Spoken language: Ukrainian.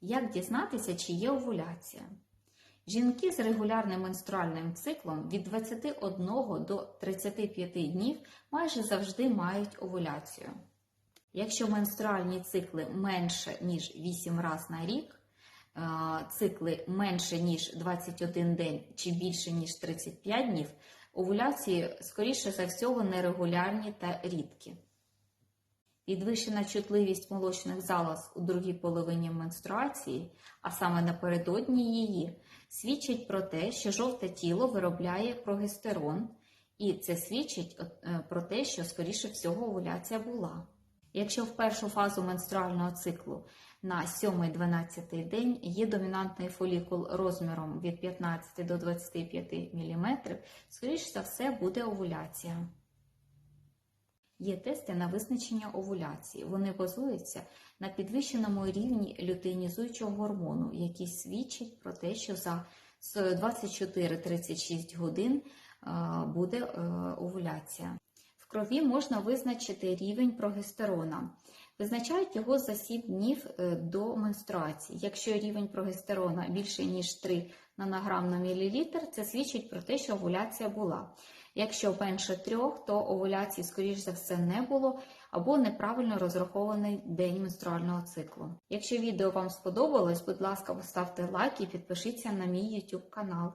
Як дізнатися, чи є овуляція? Жінки з регулярним менструальним циклом від 21 до 35 днів майже завжди мають овуляцію. Якщо менструальні цикли менше ніж 8 разів на рік, е, цикли менше ніж 21 день чи більше ніж 35 днів, овуляції, скоріше за всього, нерегулярні та рідкі. Підвищена чутливість молочних залоз у другій половині менструації, а саме напередодні її, свідчить про те, що жовте тіло виробляє прогестерон, і це свідчить е, про те, що, скоріше всього, овуляція була. Якщо в першу фазу менструального циклу на 7-12 день є домінантний фолікул розміром від 15 до 25 мм, скоріше за все буде овуляція. Є тести на визначення овуляції. Вони базуються на підвищеному рівні лютеїнізуючого гормону, який свідчить про те, що за 24-36 годин е, буде е, овуляція. В крові можна визначити рівень прогестерона. Визначають його за 7 днів е, до менструації. Якщо рівень прогестерона більше ніж 3 нанограм на мілілітр, це свідчить про те, що овуляція була. Якщо менше трьох, то овуляції, скоріш за все, не було або неправильно розрахований день менструального циклу. Якщо відео вам сподобалось, будь ласка, поставте лайк і підпишіться на мій YouTube канал.